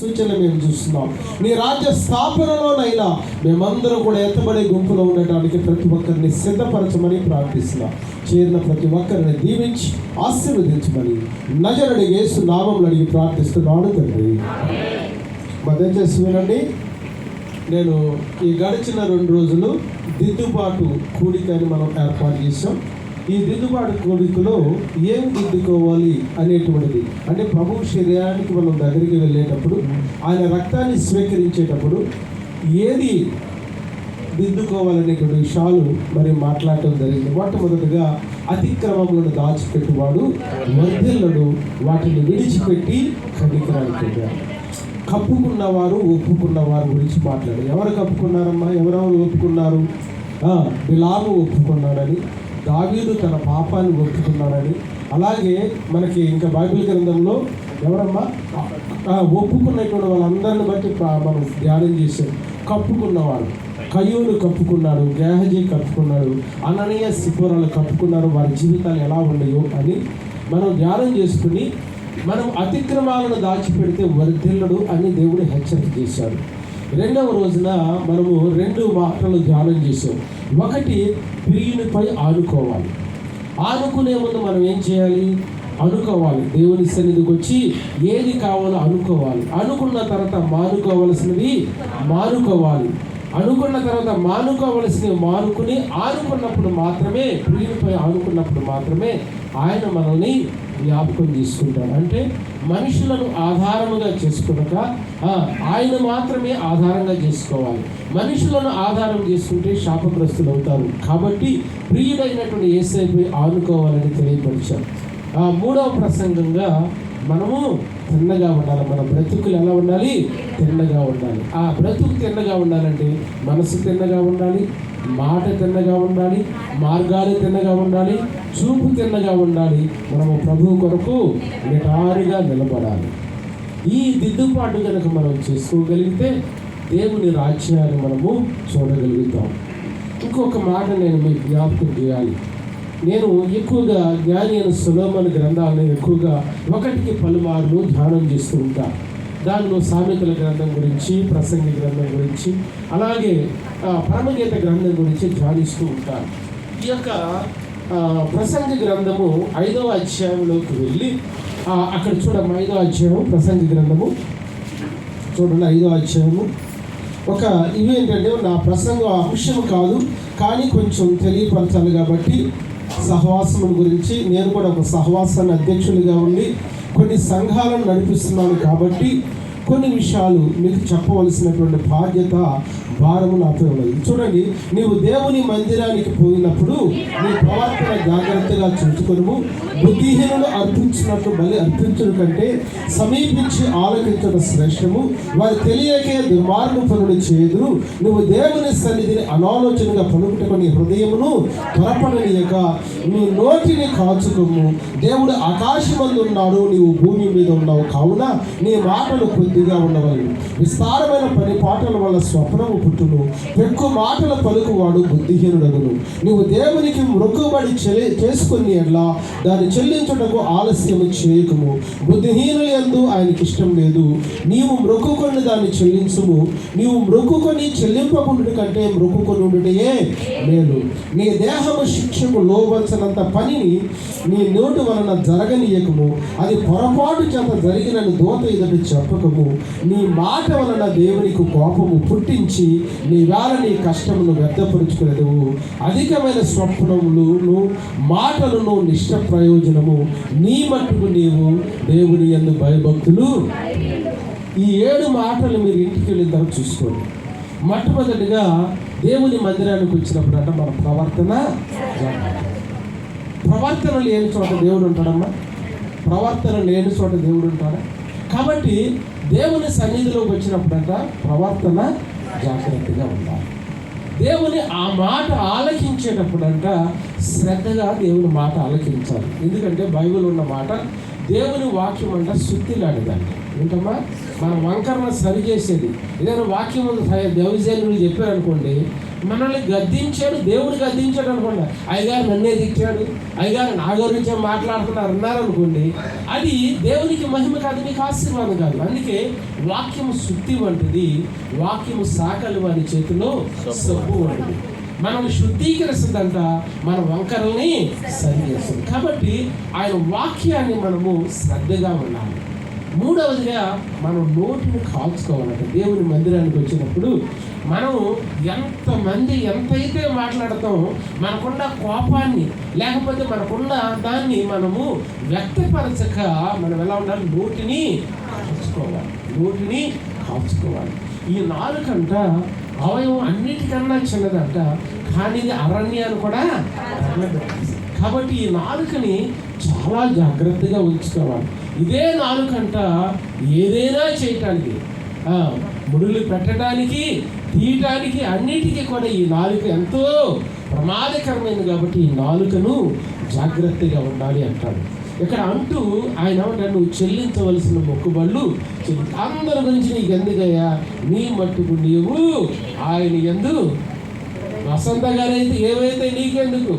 సూచనలు మేము చూస్తున్నాం. నీ రాజ్య స్థాపనలోనైనా మేమందరం కూడా ఎత్తబడే గుంపులో ఉండటానికి ప్రతి ఒక్కరిని సిద్ధపరచమని ప్రార్థిస్తున్నాం. చేరిన ప్రతి ఒక్కరిని దీవించి ఆశీర్వదించమని నజరడి యేసు నామంలో అడిగి ప్రార్థిస్తున్నాను తండ్రి. మా దయచేసి వినండి. నేను ఈ గడిచిన రెండు రోజులు దిద్దుబాటు కూడికని మనం ఏర్పాటు చేసాం ఈ దిద్దుబాటు కోరికలో ఏం దిద్దుకోవాలి అనేటువంటిది? అంటే ప్రభు శరీరానికి మనం దగ్గరికి వెళ్ళేటప్పుడు ఆయన రక్తాన్ని స్వీకరించేటప్పుడు ఏది దిద్దుకోవాలనేటువంటి విషయాలు మరి మాట్లాడటం జరిగింది. మొట్టమొదటిగా అతిక్రమములను దాచిపెట్టువాడు వర్ధిల్లను వాటిని విడిచిపెట్టి కనికరానికి వారు ఒప్పుకున్న వారి గురించి మాట్లాడారు. ఎవరు కప్పుకున్నారమ్మా? ఎవరెవరు ఒప్పుకున్నారు? బిలాము ఒప్పుకున్నాడని. దావీదు తన పాపాన్ని ఒప్పుకున్నాడని. అలాగే మనకి ఇంకా బైబిల్ గ్రంథంలో ఎవరమ్మా? ఒప్పుకున్నటువంటి వాళ్ళందరిని బట్టి మనం ధ్యానం చేసాం కప్పుకున్నవాడు. కయ్యూను కప్పుకున్నాడు గేహజీ కప్పుకున్నాడు అననీయ సిపోరాలు కప్పుకున్నారు వారి జీవితాలు ఎలా ఉన్నాయో అని మనం ధ్యానం చేసుకుని మనం అతిక్రమాలను దాచిపెడితే వర్ధిల్లడు అని దేవుడు హెచ్చరిక చేశాడు. రెండవ రోజున మనము రెండు మాటలు ధ్యానం చేసాం ఒకటి ప్రియునిపై ఆనుకోవాలి. ఆనుకునే ముందు మనం ఏం చేయాలి? అనుకోవాలి. దేవుని సన్నిధికి వచ్చి ఏది కావాలో అనుకోవాలి. అనుకున్న తర్వాత మానుకోవలసినవి మానుకోవాలి. అనుకున్న తర్వాత మానుకోవలసినవి మానుకుని ఆనుకున్నప్పుడు మాత్రమే ప్రియునిపై ఆనుకున్నప్పుడు మాత్రమే ఆయన మనల్ని జ్ఞాపకం తీసుకుంటాడు అంటే మనుషులను ఆధారముగా చేసుకునక ఆయన మాత్రమే ఆధారంగా చేసుకోవాలి. మనుషులను ఆధారం చేసుకుంటే శాపగ్రస్తులు అవుతారు కాబట్టి ప్రియుడైనటువంటి ఏసైపై ఆనుకోవాలని తెలియపరిచారు మూడవ ప్రసంగంగా మనము తిన్నగా ఉండాలి. మన బ్రతుకులు ఎలా ఉండాలి? తిన్నగా ఉండాలి. ఆ బ్రతుకు తిన్నగా ఉండాలంటే మనసు తిన్నగా ఉండాలి మాట తిన్నగా ఉండాలి మార్గాలు తిన్నగా ఉండాలి చూపు తిన్నగా ఉండాలి. మనము ప్రభు కొరకు నిటారుగా నిలబడాలి. ఈ దిద్దుబాటు కనుక మనం చేసుకోగలిగితే దేవుని రాజ్యాన్ని మనము చూడగలుగుతాం. ఇంకొక మాట నేను మీకు జ్ఞాపకం చేయాలి. నేను ఎక్కువగా జ్ఞాని అయిన సులోమన్ గ్రంథాలను ఎక్కువగా ఒకటికి పలుమార్లు ధ్యానం చేస్తూ ఉంటాను దానిలో సామెతల గ్రంథం గురించి ప్రసంగి గ్రంథం గురించి అలాగే పరమగీత గ్రంథం గురించి ధ్యానిస్తూ ఉంటాను ఈ యొక్క ఆ, ప్రసంగి గ్రంథము ఐదవ అధ్యాయంలోకి వెళ్ళి అక్కడ చూడము ఐదవ అధ్యాయం ప్రసంగి గ్రంథము. చూడండి ఐదవ అధ్యాయము. ఒక ఇవి ఏంటంటే నా ప్రసంగం అంశం కాదు కానీ కొంచెం తెలియపరచాలి కాబట్టి సహవాసముల గురించి నేను కూడా ఒక సహవాసాన్ని అధ్యక్షుడిగా ఉండి కొన్ని సంఘాలను నడిపిస్తున్నాను కాబట్టి కొన్ని విషయాలు మీకు చెప్పవలసినటువంటి బాధ్యత భారము నాపై ఉన్నది చూడండి నీవు దేవుని మందిరానికి పోయినప్పుడు నీ ప్రవర్తన జాగ్రత్తగా చూసుకొనుము. బుద్ధిహీనులు అర్పించినట్లు బలి అర్పించడం కంటే సమీపించి ఆలోచించడం శ్రేష్టము. వారు తెలియకే దుర్మార్గం పనులు చేయదు నువ్వు దేవుని సన్నిధిని అనాలోచనగా పలుకుటకు హృదయమును త్వరపడనీయక. నీ నోటిని కాచుకోము. దేవుడు ఆకాశమందు ఉన్నాడు నీవు భూమి మీద ఉన్నావు కావున నీ మాటలు కొద్దిగా ఉండవాలి విస్తారమైన పని పాటల వల్ల స్వప్నము పుట్టును పెక్కు మాటల పలుకువాడు బుద్ధిహీనుడగును. నువ్వు దేవునికి మృక్కుబడి చెల్లి చేసుకుని ఎట్లా దాన్ని చెల్లించుటకు ఆలస్యము చేయకము. బుద్ధిహీనుల ఎందు ఆయనకి ఇష్టం లేదు. నీవు మృక్కుకొని దాన్ని చెల్లించుము. నీవు మృక్కుకొని చెల్లింపకుండు కంటే మృక్కుకొని ఉండుటయే మేలు. నీ దేహము శిక్షకు లోవలసినంత పనిని నీ నోటు వలన జరగనీయకము. అది పొరపాటు చేత జరిగినని దోత ఇదని చెప్పకము. నీ మాట వలన దేవునికి కోపము పుట్టించి నీ వేళ నీ కష్టమును వ్యర్థపరుచుకునేదవు. అధికమైన స్వప్నములను మాటలను నిష్ట ప్రయోజనము. నీ మట్టుకు నీవు దేవుని ఎందు భయభక్తులు. ఈ ఏడు మాటలు మీరు ఇంటికి వెళ్ళిన తర్వాత చూసుకోండి. మొట్టమొదటిగా దేవుని మందిరానికి వచ్చినప్పుడు అంటే మన ప్రవర్తన ప్రవర్తన లేని చోట దేవుడు ఉంటాడమ్మా. ప్రవర్తన లేని చోట దేవుడు ఉంటాడా? కాబట్టి దేవుని సన్నిధిలోకి వచ్చినప్పుడంట ప్రవర్తన జాగ్రత్తగా ఉండాలి. దేవుని ఆ మాట ఆలకించేటప్పుడంట శ్రద్ధగా దేవుని మాట ఆలకించాలి. ఎందుకంటే బైబిల్ ఉన్న మాట దేవుని వాక్యం అంట శుద్ధి లాంటిదండి ఏంటమ్మా మన వంకరను సరి చేసేది. ఏదైనా వాక్యం దైవజనులు చెప్పారు అనుకోండి మనల్ని గద్దించాడు దేవుడు గద్దించాడు అనుకోండి. అయ్యగారు నన్నే తిట్టాడు అయ్యగారు నా గురించి మాట్లాడుతున్నారు అన్నారు అనుకోండి అది దేవునికి మహిమ కాదు నీకు ఆశీర్వాదం కాదు. అందుకే వాక్యము శుద్ధి వంటిది వాక్యము సాకలు వారి చేతిలో సబ్బు వంటిది. మనం శుద్ధీకరిస్తుందంట మన వంకరల్ని సరి చేస్తుంది. కాబట్టి ఆయన వాక్యాన్ని మనము శ్రద్ధగా ఉండాలి. మూడవదిగా మనం నోటిని కాల్చుకోవాలంటే దేవుని మందిరానికి వచ్చినప్పుడు మనం ఎంతమంది ఎంతైతే మాట్లాడతామో మనకున్న కోపాన్ని లేకపోతే మనకున్న దాన్ని మనము వ్యక్తపరచక మనం ఎలా ఉండాలి? నోటిని కాచుకోవాలి నోటిని కాచుకోవాలి ఈ నాలుకంట అవయవం అన్నిటికన్నా చిన్నదంట కానీ ఇది అరణ్యాన్ని కూడా కాబట్టి ఈ నాలుకని చాలా జాగ్రత్తగా ఉంచుకోవాలి. ఇదే నాలుకంట ఏదైనా చేయటానికి ముడులు పెట్టడానికి తీయటానికి అన్నిటికీ కూడా ఈ నాలుక ఎంతో ప్రమాదకరమైనది కాబట్టి ఈ నాలుకను జాగ్రత్తగా ఉండాలి అంటాడు. ఇక్కడ అంటూ ఆయన ఏమంటాడు నువ్వు చెల్లించవలసిన మొక్కుబళ్ళు అందరి గురించి నీకు ఎందుకయ్యా? నీ మట్టుకు నీవు ఆయన ఎందు వసంత గారైతే ఏమైతే నీకెందుకు?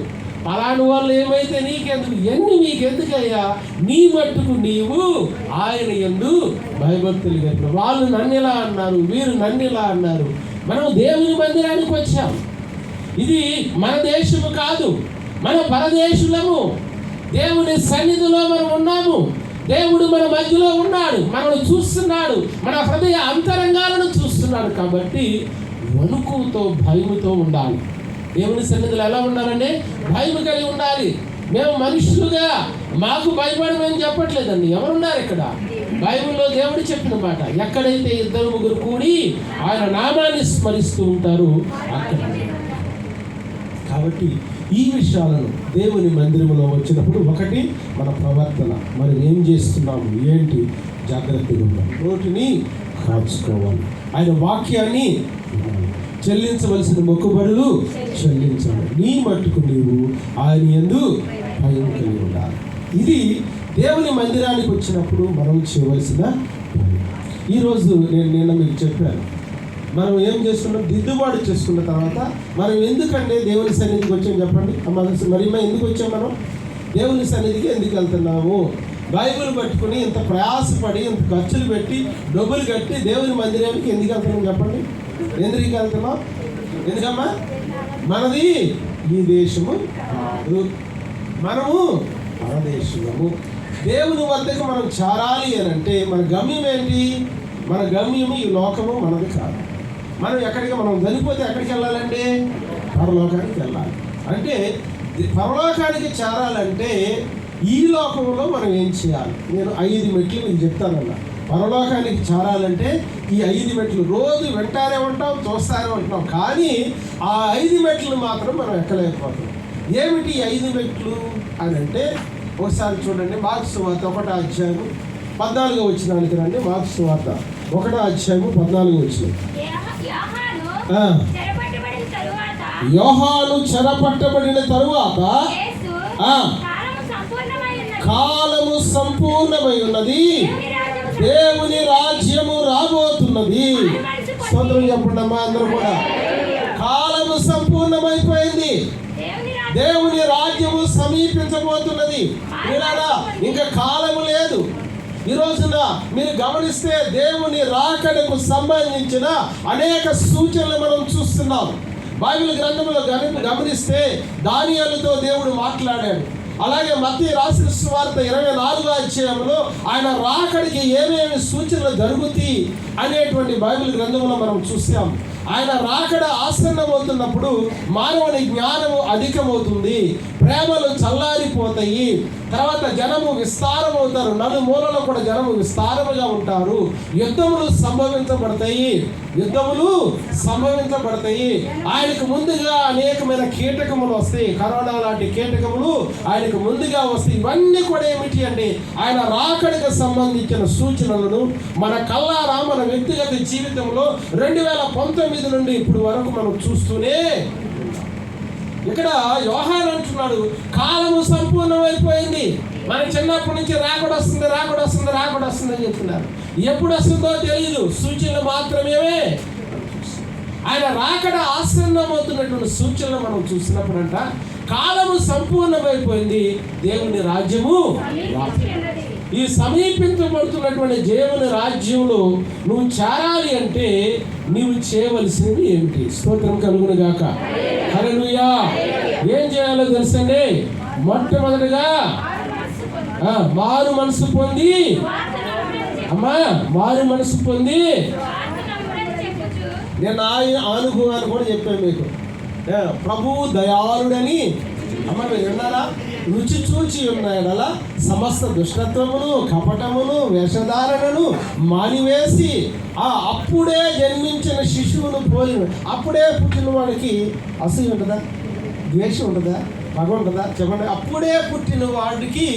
పలాని వాళ్ళు ఏమైతే నీకెందుకు? ఎన్ని నీకెందుకయ్యా? నీ మట్టుకు నీవు ఆయన ఎందు భయభక్తులు గట్టిన వాళ్ళు నన్ను ఇలా అన్నారు వీరు నన్ను ఇలా అన్నారు. మనం దేవుని మందిరానికి వచ్చాం. ఇది మన దేశము కాదు మన పరదేశులము. దేవుని సన్నిధిలో మనం ఉన్నాము. దేవుడు మన మధ్యలో ఉన్నాడు మనల్ని చూస్తున్నాడు మన హృదయ అంతరంగాలను చూస్తున్నాడు కాబట్టి వణుకుతో భయముతో ఉండాలి. దేవుని సన్నిధిలో ఎలా ఉండాలంటే భయం కలిగి ఉండాలి. మేము మనుషులుగా మాకు భయపడమని చెప్పట్లేదండి. ఎవరున్నారు ఇక్కడ? బైబిల్లో దేవుడు చెప్పిన మాట ఎక్కడైతే ఇద్దరు ముగ్గురు కూడి ఆయన నామాన్ని స్మరిస్తూ ఉంటారు అక్కడ. కాబట్టి ఈ విషయాలను దేవుని మందిరంలో వచ్చినప్పుడు ఒకటి మన ప్రవర్తన. మనం ఏం చేస్తున్నాము? ఏంటి? జాగ్రత్తగా ఉన్నాం నోటిని కాచుకోవాలి. ఆయన వాక్యాన్ని చెల్లించవలసిన మొక్కుబడులు చెల్లించాలి. నీ మట్టుకు నీవు ఆయన ఎందు భయం కలిగి ఉండాలి. ఇది దేవుని మందిరానికి వచ్చినప్పుడు మనం చేయవలసిన ఈరోజు నేను నిన్న మీకు చెప్పాను. మనం ఏం చేసుకున్నాం దిద్దుబాటు చేసుకున్న తర్వాత మనం ఎందుకంటే దేవుని సన్నిధికి వచ్చాం చెప్పండి? మరి ఎందుకు వచ్చాం మనం? దేవుని సన్నిధికి ఎందుకు వెళ్తున్నాము? బైబిల్ పట్టుకుని ఇంత ప్రయాసపడి ఇంత ఖర్చులు పెట్టి డబ్బులు కట్టి దేవుని మందిరానికి ఎందుకు వెళ్తున్నాం చెప్పండి? ఎందుకు వెళ్తున్నాం? ఎందుకమ్మా? మనది ఈ దేశము కాదు. మనము పరదేశము దేవుని వద్దకు మనం చేరాలి అని అంటే మన గమ్యం ఏంటి? మన గమ్యము ఈ లోకము మనది కాదు. మనం ఎక్కడికి మనం చనిపోతే ఎక్కడికి వెళ్ళాలండి? పరలోకానికి వెళ్ళాలి. అంటే పరలోకానికి చేరాలంటే ఈ లోకంలో మనం ఏం చేయాలి? నేను ఐదు మెట్లు మీకు చెప్తానన్నా. పరలోకానికి చేరాలంటే ఈ ఐదు మెట్లు రోజు వింటానే ఉంటాం చూస్తానే ఉంటాం. కానీ ఆ ఐదు మెట్లు మాత్రం మనం ఎక్కలేకపోతాం ఏమిటి ఐదు మెట్లు అని అంటే ఒకసారి చూడండి మార్క్స్ వార్త ఒకటో అధ్యాయం పద్నాలుగో వచ్చినానికి రండి మార్క్స్ వార్త ఒకటో అధ్యాయము పద్నాలుగో వచ్చిన యెహ- యోహాను. చెరపట్టబడిన తరువాత. కాలము సంపూర్ణమై ఉన్నది. దేవుని రాజ్యము రాబోతున్నది స్తోత్రం చెప్పండి అమ్మా అందరూ కూడా కాలము సంపూర్ణమైపోయింది దేవుని రాజ్యము సమీపించబోతున్నది. మీరారా ఇంకా కాలము లేదు. ఈ రోజున మీరు గమనిస్తే దేవుని రాకడకు సంబంధించిన అనేక సూచనలు మనం చూస్తున్నాం. బైబిల్ గ్రంథంలో గమ- గమనిస్తే దానియాలతో దేవుడు మాట్లాడాడు. అలాగే మధ్య రాసిన సువార్త ఇరవై నాలుగో అధ్యాయంలో ఆయన రాకడికి ఏమేమి సూచనలు జరుగుతాయి అనేటువంటి బైబిల్ గ్రంథంలో మనం చూసాము ఆయన రాకడ ఆసన్నమవుతున్నప్పుడు మానవుని జ్ఞానము అధికమవుతుంది. ప్రేమలు చల్లారిపోతాయి. తర్వాత జనము విస్తారమవుతారు. నలుమూలలో కూడా జనము విస్తారముగా ఉంటారు. యుద్ధములు సంభవించబడతాయి. యుద్ధములు సంభవించబడతాయి. ఆయనకు ముందుగా అనేకమైన కీటకములు వస్తాయి. కరోనా లాంటి కీటకములు ఆయనకు ముందుగా వస్తాయి. ఇవన్నీ కూడా ఏమిటి అంటే ఆయన రాకడికి సంబంధించిన సూచనలను మన కల్లారా మన వ్యక్తిగత జీవితంలో రెండు వేల పంతొమ్మిది నుండి ఇప్పుడు వరకు మనం చూస్తూనే ఇక్కడ యోహాన్ అంటున్నాడు కాలము సంపూర్ణమైపోయింది. మన చిన్నప్పటి నుంచి రాకడ వస్తుంది రాకడ వస్తుంది రాకడ వస్తుంది అని చెప్తున్నారు. ఎప్పుడు వస్తుందో తెలియదు సూచనలు మాత్రమే ఆయన రాకడ ఆసన్నమవుతున్నటువంటి సూచనలు మనం చూసినప్పుడంట కాలము సంపూర్ణమైపోయింది. దేవుని రాజ్యము ఈ సమీపించబడుతున్నటువంటి జీవన రాజ్యంలో నువ్వు చేరాలి అంటే నీవు చేయవలసినవి ఏమిటి? స్తోత్రం కలుగును గాక. హల్లెలూయా. ఏం చేయాలో తెలుసండి? మొట్టమొదటిగా ఆ, మారు మనసు పొంది అమ్మా మారు మనసు పొంది నేను ఆయన అనుభవాన్ని కూడా చెప్పాను మీకు. ప్రభు దయారుడని దయాళుడని అమ్మ మీరు విన్నారా రుచి చూచి ఉన్నాయడలా సమస్త దుష్టత్వమును కపటమును వేషధారణను మానివేసి ఆ అప్పుడే జన్మించిన శిశువును పోలిన అప్పుడే పుట్టిన వాడికి అసూయ ఉంటుందా? ద్వేషం ఉంటుందా? పగ చెప్పండి. అప్పుడే పుట్టిన వాడికి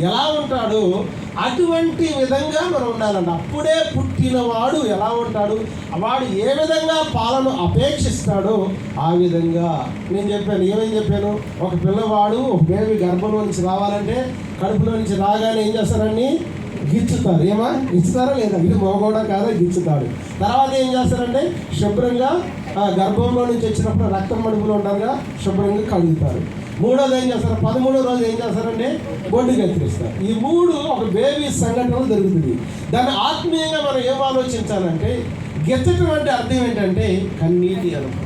ఎలా ఉంటాడు? అటువంటి విధంగా మనం ఉండాలండి. అప్పుడే పుట్టినవాడు ఎలా ఉంటాడు? వాడు ఏ విధంగా పాలను అపేక్షిస్తాడో ఆ విధంగా. నేను చెప్పాను ఏమని చెప్పాను? ఒక పిల్లవాడు ఒక బేబీ గర్భంలో నుంచి రావాలంటే కడుపులో నుంచి రాగానే ఏం చేస్తారని గిచ్చుతారు. ఏమా? ఇస్తారా లేదా? ఇది మోగోడా కాదా? గిచ్చుతాడు. తర్వాత ఏం చేస్తారంటే శుభ్రంగా గర్భంలో నుంచి వచ్చినప్పుడు రక్తం మడుపులో ఉంటారుగా శుభ్రంగా కడుగుతారు. మూడోది ఏం చేస్తారు పదమూడో రోజు ఏం చేస్తారంటే బొడ్డు ఎత్తిరిస్తారు ఈ మూడు ఒక బేబీ సంఘటనలు జరుగుతుంది. దాన్ని ఆత్మీయంగా మనం ఏం ఆలోచించాలంటే గెచ్చటం అంటే అర్థం ఏంటంటే కన్నీటి అనుభవం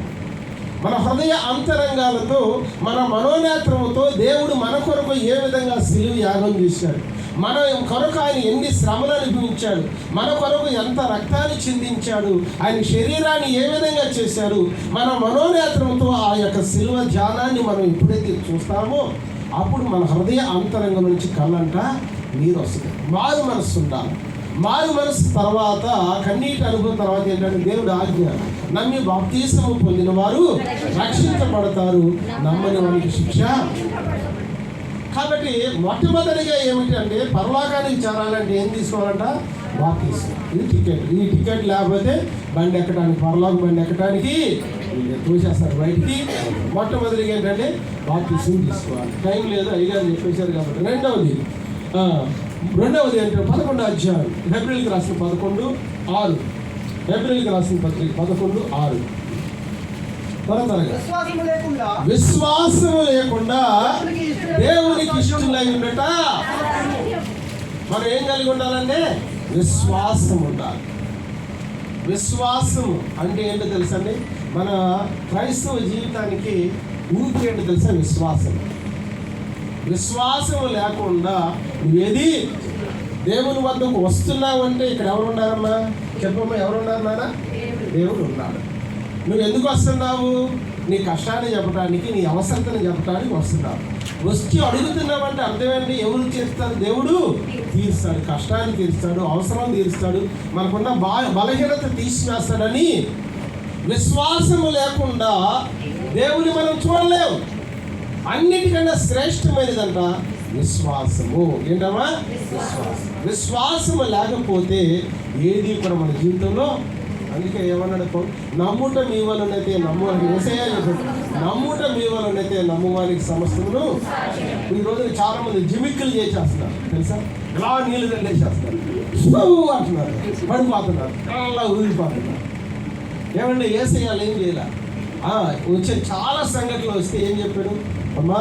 మన హృదయ అంతరంగాలతో మన మనోనేత్రముతో దేవుడు మన కొరకు ఏ విధంగా సిలువ యాగం చేశాడు? మన కొరకు ఆయన ఎన్ని శ్రమలు అనుభవించాడు మన కొరకు ఎంత రక్తాన్ని చిందించాడు? ఆయన శరీరాన్ని ఏ విధంగా చేశాడు మన మనోనేత్రంతో ఆ యొక్క శిల్వ ధ్యానాన్ని మనం ఎప్పుడైతే చూస్తామో అప్పుడు మన హృదయ అంతరంగం నుంచి కళ్ళంట నీరు వస్తుంది. మారు మనస్సు ఉండాలి. మారు మనసు తర్వాత కన్నీటి అనుభవం తర్వాత ఏంటంటే దేవుడు ఆజ్ఞ నమ్మి బాప్తీసము పొందిన వారు రక్షించబడతారు. నమ్మని వారికి శిక్ష కాబట్టి మొట్టమొదటిగా ఏమిటంటే పరలోకానికి చేరాలంటే ఏం తీసుకోవాలంట? బాప్తీసం ఇది టికెట్ ఈ టికెట్ లేకపోతే బండి ఎక్కడానికి పరలోక బండి ఎక్కడానికి చూసేస్తారు తోసేస్తారు బయటికి. మొట్టమొదటిగా ఏంటంటే బాప్తీసం తీసుకోవాలి. టైం లేదు అయ్యగారు చెప్పేశారు కాబట్టి. రెండవది రెండవది ఏంటంటే పదకొండు అధ్యాయం. ఏప్రిల్కి రాసిన పదకొండు ఆరు. ఏప్రిల్కి రాసిన పత్రిక పదకొండు ఆరు. విశ్వాసము లేకుండా. విశ్వాసం లేకుండా దేవునికి ఇష్టం దేవునికి ఇష్టలై ఉండట మనం ఏం కలిగి ఉండాలంటే విశ్వాసం ఉండాలి. విశ్వాసం అంటే ఏంటో తెలుసండి మన క్రైస్తవ జీవితానికి ఊపిరి ఏంటో తెలుసా? విశ్వాసం. విశ్వాసం లేకుండా నువ్వేది దేవుని వద్దకు వస్తున్నావు అంటే ఇక్కడ ఎవరు ఉన్నారమ్మా? చెప్పమ్మా ఎవరు ఉన్నారు నాన్న? దేవుడు ఉన్నాడు. నువ్వు ఎందుకు వస్తున్నావు? నీ కష్టాన్ని చెప్పడానికి నీ అవసరతను చెప్పడానికి వస్తున్నావు. వచ్చి అడుగుతున్నామంటే అర్థమేంటి? ఎవరు చేస్తారు దేవుడు తీరుస్తాడు. కష్టాన్ని తీరుస్తాడు అవసరం తీరుస్తాడు. మనకున్న బా బలహీనత తీసివేస్తాడని విశ్వాసము లేకుండా దేవుని మనం చూడలేము అన్నిటికన్నా శ్రేష్టమైనదంట విశ్వాసము. ఏంటమ్మా? విశ్వాసం. విశ్వాసము లేకపోతే ఏది కూడా మన జీవితంలో అందుకే ఏమన్నాడు నమ్ముట మీ వలనైతే నమ్ము వ్యవసాయ నమ్ముట మీ వలనైతే నమ్మువానికి సమస్తమును ఈ రోజున చాలా మంది జిమిక్కులు చేసేస్తున్నారు. తెలుసా? ఇలా నీళ్ళు దండేసేస్తున్నారు. స్లో అంటున్నారు. పడిపోతున్నారు. అలా ఊరిపోతున్నారు ఏమంటే ఏసయ్యాలు ఏం చేయాలి? వచ్చే చాలా సంఘటనలు వస్తే ఏం చెప్పాడు? అమ్మా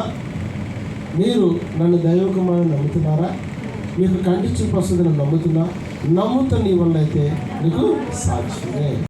మీరు నన్ను దైవకుమారు నమ్ముతున్నారా? మీకు కంటి చూపు వస్తుందని నమ్ముతున్నా. నమ్ముతా నీ వల్ల అయితే నీకు సాధ్యమే